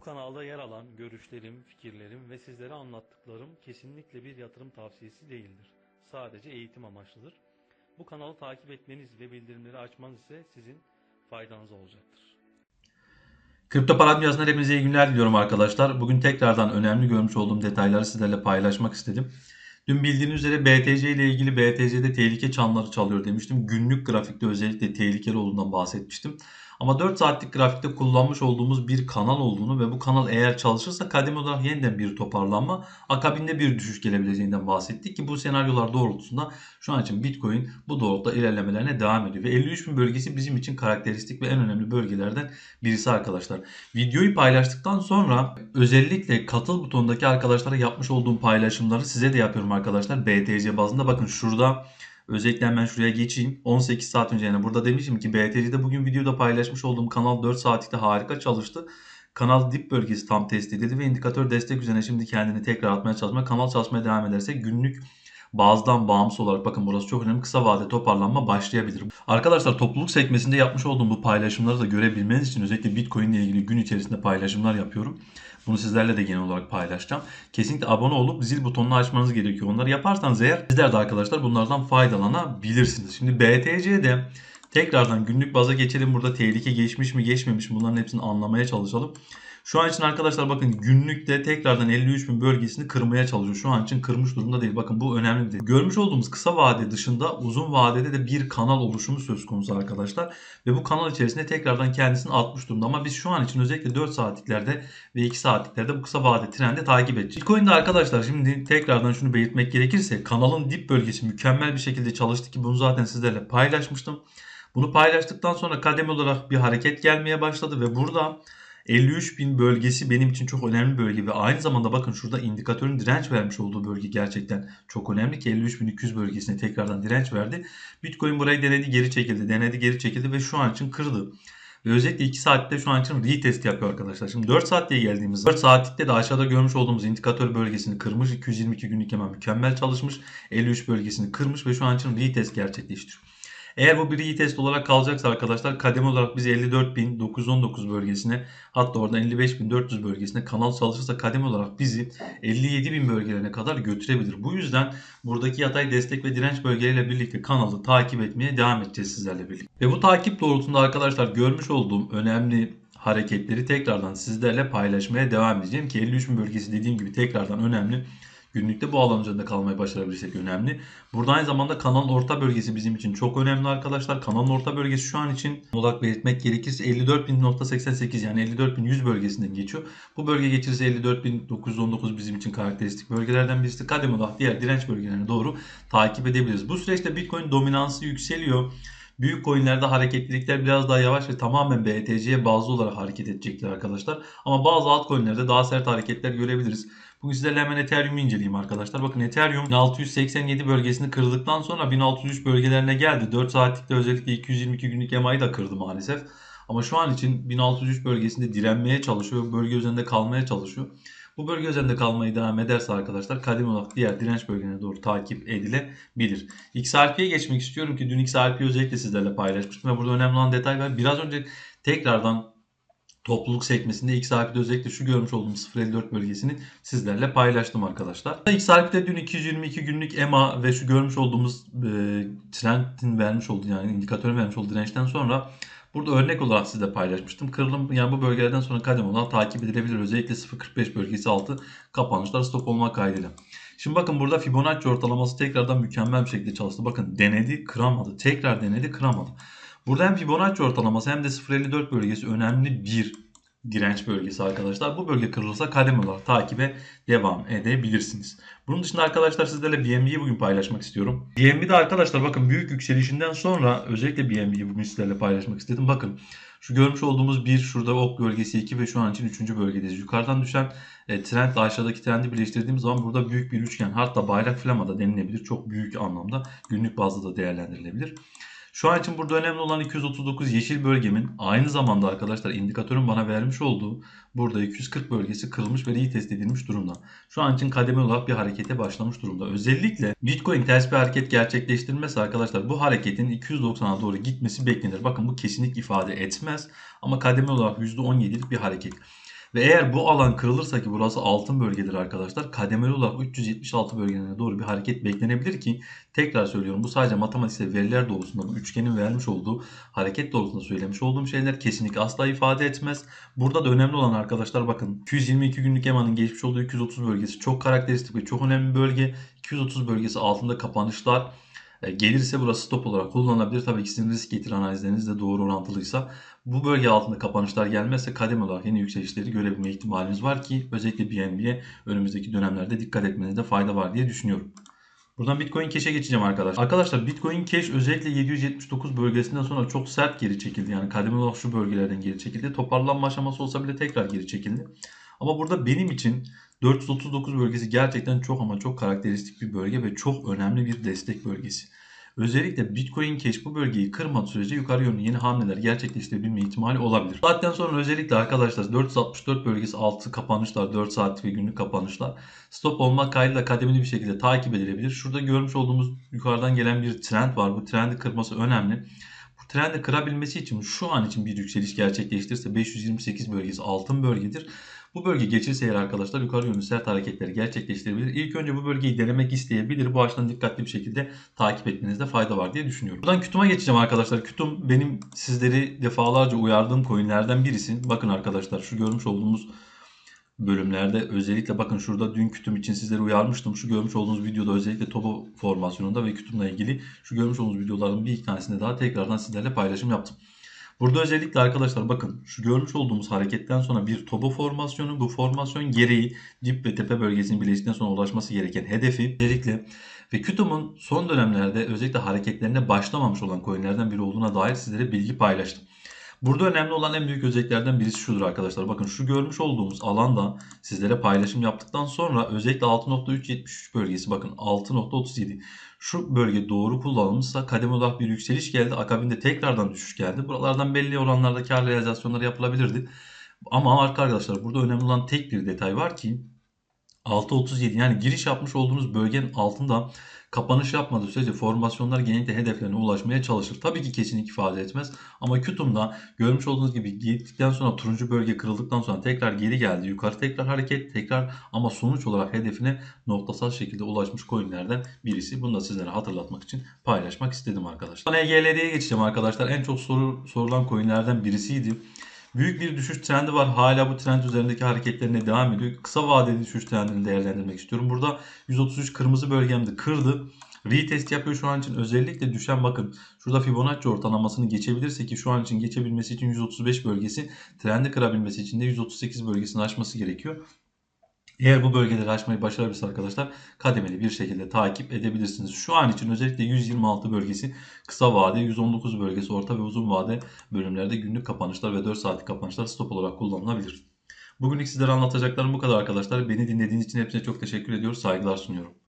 kanalda yer alan görüşlerim, fikirlerim ve sizlere anlattıklarım kesinlikle bir yatırım tavsiyesi değildir. Sadece eğitim amaçlıdır. Bu kanalı takip etmeniz ve bildirimleri açmanız ise sizin faydanıza olacaktır. Kripto para dünyasından hepinize iyi günler diliyorum arkadaşlar. Bugün tekrardan önemli görmüş olduğum detayları sizlerle paylaşmak istedim. Dün bildiğiniz üzere BTC ile ilgili BTC'de tehlike çanları çalıyor demiştim. Günlük grafikte özellikle tehlikeli olduğundan bahsetmiştim. Ama 4 saatlik grafikte kullanmış olduğumuz bir kanal olduğunu ve bu kanal eğer çalışırsa kademe olarak yeniden bir toparlanma, akabinde bir düşüş gelebileceğinden bahsettik ki bu senaryolar doğrultusunda şu an için Bitcoin bu doğrultuda ilerlemelerine devam ediyor. Ve 53.000 bölgesi bizim için karakteristik ve en önemli bölgelerden birisi arkadaşlar. Videoyu paylaştıktan sonra özellikle katıl butonundaki arkadaşlara yapmış olduğum paylaşımları size de yapıyorum arkadaşlar. BTC bazında bakın şurada özellikle hemen şuraya geçeyim. 18 saat önce yani burada demişim ki BTC'de bugün videoda paylaşmış olduğum kanal 4 saatlikte harika çalıştı. Kanal dip bölgesi tam test edildi ve indikatör destek üzerine şimdi kendini tekrar atmaya çalışma. Kanal çalışmaya devam ederse günlük bazdan bağımsız olarak bakın burası çok önemli kısa vade toparlanma başlayabilir. Arkadaşlar topluluk sekmesinde yapmış olduğum bu paylaşımları da görebilmeniz için özellikle Bitcoin ile ilgili gün içerisinde paylaşımlar yapıyorum. Bunu sizlerle de genel olarak paylaşacağım. Kesinlikle abone olup zil butonunu açmanız gerekiyor. Onları yaparsanız eğer sizler de arkadaşlar bunlardan faydalanabilirsiniz. Şimdi BTC'de tekrardan günlük baza geçelim. Burada tehlike geçmiş mi geçmemiş mi bunların hepsini anlamaya çalışalım. Şu an için arkadaşlar bakın günlükte tekrardan 53.000 bölgesini kırmaya çalışıyor. Şu an için kırmış durumda değil. Bakın bu önemli bir. Görmüş olduğumuz kısa vade dışında uzun vadede de bir kanal oluşumu söz konusu arkadaşlar. Ve bu kanal içerisinde tekrardan kendisini atmış durumda. Ama biz şu an için özellikle 4 saatliklerde ve 2 saatliklerde bu kısa vade trendi takip edeceğiz. Bitcoin'de arkadaşlar şimdi tekrardan şunu belirtmek gerekirse kanalın dip bölgesi mükemmel bir şekilde çalıştı ki bunu zaten sizlerle paylaşmıştım. Bunu paylaştıktan sonra kademe olarak bir hareket gelmeye başladı ve burada 53.000 bölgesi benim için çok önemli bölge ve aynı zamanda bakın şurada indikatörün direnç vermiş olduğu bölge gerçekten çok önemli ki 53.200 bölgesine tekrardan direnç verdi. Bitcoin burayı denedi geri çekildi, denedi geri çekildi ve şu an için kırdı. Ve özellikle 2 saatte şu an için retest yapıyor arkadaşlar. Şimdi 4 saat diye geldiğimiz 4 saatlikte de aşağıda görmüş olduğumuz indikatör bölgesini kırmış. 222 günlük hemen mükemmel çalışmış. 53 bölgesini kırmış ve şu an için retest gerçekleştiriyor. Eğer bu bir retest olarak kalacaksa arkadaşlar kademe olarak biz 54.919 bölgesine hatta oradan 55.400 bölgesine kanal çalışırsa kademe olarak bizi 57.000 bölgelerine kadar götürebilir. Bu yüzden buradaki yatay destek ve direnç bölgeleriyle birlikte kanalı takip etmeye devam edeceğiz sizlerle birlikte. Ve bu takip doğrultusunda arkadaşlar görmüş olduğum önemli hareketleri tekrardan sizlerle paylaşmaya devam edeceğim ki 53.000 bölgesi dediğim gibi tekrardan önemli. Günlükte bu alan üzerinde kalmayı başarabilirsek önemli. Burada aynı zamanda kanalın orta bölgesi bizim için çok önemli arkadaşlar. Kanalın orta bölgesi şu an için olarak belirtmek gerekirse 54.000.88 yani 54.100 bölgesinden geçiyor. Bu bölge geçirse 54.919 bizim için karakteristik bölgelerden birisi. Kademe olarak diğer direnç bölgelerine doğru takip edebiliriz. Bu süreçte Bitcoin dominansı yükseliyor. Büyük coinlerde hareketlilikler biraz daha yavaş ve tamamen BTC'ye bazlı olarak hareket edecekler arkadaşlar. Ama bazı altcoinlerde daha sert hareketler görebiliriz. Bugün sizlerle hemen Ethereum'u inceleyeyim arkadaşlar. Bakın Ethereum 1687 bölgesini kırdıktan sonra 1603 bölgelerine geldi. 4 saatlikte özellikle 222 günlük EMA'yı da kırdı maalesef. Ama şu an için 1603 bölgesinde direnmeye çalışıyor. Bölge üzerinde kalmaya çalışıyor. Bu bölge üzerinde kalmayı devam ederse arkadaşlar kademe olarak diğer direnç bölgelerine doğru takip edilebilir. XRP'ye geçmek istiyorum ki dün XRP'yi özellikle sizlerle paylaşmıştım ve burada önemli olan detay var. Biraz önce tekrardan topluluk sekmesinde XRP'de özellikle şu görmüş olduğum 0.54 bölgesini sizlerle paylaştım arkadaşlar. XRP'de dün 222 günlük EMA ve şu görmüş olduğumuz e, trendin vermiş olduğu yani indikatörün vermiş olduğu dirençten sonra Burada örnek olarak size paylaşmıştım. Kırılım yani bu bölgelerden sonra kadem olarak takip edilebilir. Özellikle 0.45 bölgesi altı kapanışlar stop olmak kaydıyla. Şimdi bakın burada Fibonacci ortalaması tekrardan mükemmel bir şekilde çalıştı. Bakın denedi kıramadı. Tekrar denedi kıramadı. Burada hem Fibonacci ortalaması hem de 0.54 bölgesi önemli bir direnç bölgesi arkadaşlar. Bu bölge kırılırsa kademe olarak takibe devam edebilirsiniz. Bunun dışında arkadaşlar sizlerle BNB'yi bugün paylaşmak istiyorum. BNB'de arkadaşlar bakın büyük yükselişinden sonra özellikle BNB'yi bugün sizlerle paylaşmak istedim. Bakın şu görmüş olduğumuz bir şurada ok bölgesi 2 ve şu an için 3. bölgedeyiz. Yukarıdan düşen e, trendle aşağıdaki trendi birleştirdiğimiz zaman burada büyük bir üçgen hatta bayrak flamada denilebilir. Çok büyük anlamda günlük bazda da değerlendirilebilir. Şu an için burada önemli olan 239 yeşil bölgemin aynı zamanda arkadaşlar indikatörün bana vermiş olduğu burada 240 bölgesi kırılmış ve retest edilmiş durumda. Şu an için kademe olarak bir harekete başlamış durumda. Özellikle Bitcoin ters bir hareket gerçekleştirmesi arkadaşlar bu hareketin 290'a doğru gitmesi beklenir. Bakın bu kesinlik ifade etmez ama kademe olarak %17'lik bir hareket. Ve eğer bu alan kırılırsa ki burası altın bölgedir arkadaşlar. Kademeli olarak 376 bölgelerine doğru bir hareket beklenebilir ki tekrar söylüyorum bu sadece matematiksel veriler doğrultusunda bu üçgenin vermiş olduğu hareket doğrultusunda söylemiş olduğum şeyler kesinlikle asla ifade etmez. Burada da önemli olan arkadaşlar bakın 222 günlük EMA'nın geçmiş olduğu 230 bölgesi çok karakteristik ve çok önemli bir bölge. 230 bölgesi altında kapanışlar gelirse burası stop olarak kullanılabilir. Tabii ki sizin risk getir analizleriniz de doğru orantılıysa bu bölge altında kapanışlar gelmezse kademe olarak yeni yükselişleri görebilme ihtimalimiz var ki özellikle BNB'ye önümüzdeki dönemlerde dikkat etmenizde fayda var diye düşünüyorum. Buradan Bitcoin Cash'e geçeceğim arkadaşlar. Arkadaşlar Bitcoin Cash özellikle 779 bölgesinden sonra çok sert geri çekildi. Yani kademe olarak şu bölgelerden geri çekildi. Toparlanma aşaması olsa bile tekrar geri çekildi. Ama burada benim için 439 bölgesi gerçekten çok ama çok karakteristik bir bölge ve çok önemli bir destek bölgesi. Özellikle Bitcoin Cash bu bölgeyi kırmadığı sürece yukarı yönlü yeni hamleler gerçekleştirebilme ihtimali olabilir. Zaten sonra özellikle arkadaşlar 464 bölgesi altı kapanışlar 4 saatlik ve günlük kapanışlar stop olmak kaydıyla kademeli bir şekilde takip edilebilir. Şurada görmüş olduğumuz yukarıdan gelen bir trend var. Bu trendi kırması önemli. Bu trendi kırabilmesi için şu an için bir yükseliş gerçekleştirirse 528 bölgesi altın bölgedir. Bu bölge geçirse eğer arkadaşlar yukarı yönlü sert hareketleri gerçekleştirebilir. İlk önce bu bölgeyi denemek isteyebilir. Bu açıdan dikkatli bir şekilde takip etmenizde fayda var diye düşünüyorum. Buradan Kütum'a geçeceğim arkadaşlar. Kütum benim sizleri defalarca uyardığım coinlerden birisi. Bakın arkadaşlar şu görmüş olduğumuz bölümlerde özellikle bakın şurada dün kütüm için sizleri uyarmıştım. Şu görmüş olduğunuz videoda özellikle Tobo formasyonunda ve kütümle ilgili şu görmüş olduğunuz videoların bir iki tanesinde daha tekrardan sizlerle paylaşım yaptım. Burada özellikle arkadaşlar bakın şu görmüş olduğumuz hareketten sonra bir tobo formasyonu bu formasyon gereği dip ve tepe bölgesinin birleştikten sonra ulaşması gereken hedefi özellikle ve Kütum'un son dönemlerde özellikle hareketlerine başlamamış olan coinlerden biri olduğuna dair sizlere bilgi paylaştım. Burada önemli olan en büyük özelliklerden birisi şudur arkadaşlar. Bakın şu görmüş olduğumuz alanda sizlere paylaşım yaptıktan sonra özellikle 6.373 bölgesi bakın 6.37 şu bölge doğru kullanılmışsa kademe olarak bir yükseliş geldi. Akabinde tekrardan düşüş geldi. Buralardan belli oranlarda kar realizasyonları yapılabilirdi. Ama arkadaşlar burada önemli olan tek bir detay var ki 6.37 yani giriş yapmış olduğunuz bölgenin altında kapanış yapmadığı sürece formasyonlar genellikle hedeflerine ulaşmaya çalışır. Tabii ki kesinlik ifade etmez ama Kütum'da görmüş olduğunuz gibi gittikten sonra turuncu bölge kırıldıktan sonra tekrar geri geldi. Yukarı tekrar hareket tekrar ama sonuç olarak hedefine noktasal şekilde ulaşmış coinlerden birisi. Bunu da sizlere hatırlatmak için paylaşmak istedim arkadaşlar. EGLD'ye geçeceğim arkadaşlar. En çok soru, sorulan coinlerden birisiydi. Büyük bir düşüş trendi var. Hala bu trend üzerindeki hareketlerine devam ediyor. Kısa vadeli düşüş trendini değerlendirmek istiyorum. Burada 133 kırmızı bölgemde kırdı. Retest yapıyor şu an için özellikle düşen bakın şurada Fibonacci ortalamasını geçebilirse ki şu an için geçebilmesi için 135 bölgesi trendi kırabilmesi için de 138 bölgesini aşması gerekiyor. Eğer bu bölgeleri aşmayı başarabilirse arkadaşlar kademeli bir şekilde takip edebilirsiniz. Şu an için özellikle 126 bölgesi kısa vade, 119 bölgesi orta ve uzun vade bölümlerde günlük kapanışlar ve 4 saatlik kapanışlar stop olarak kullanılabilir. Bugünlük sizlere anlatacaklarım bu kadar arkadaşlar. Beni dinlediğiniz için hepsine çok teşekkür ediyoruz. Saygılar sunuyorum.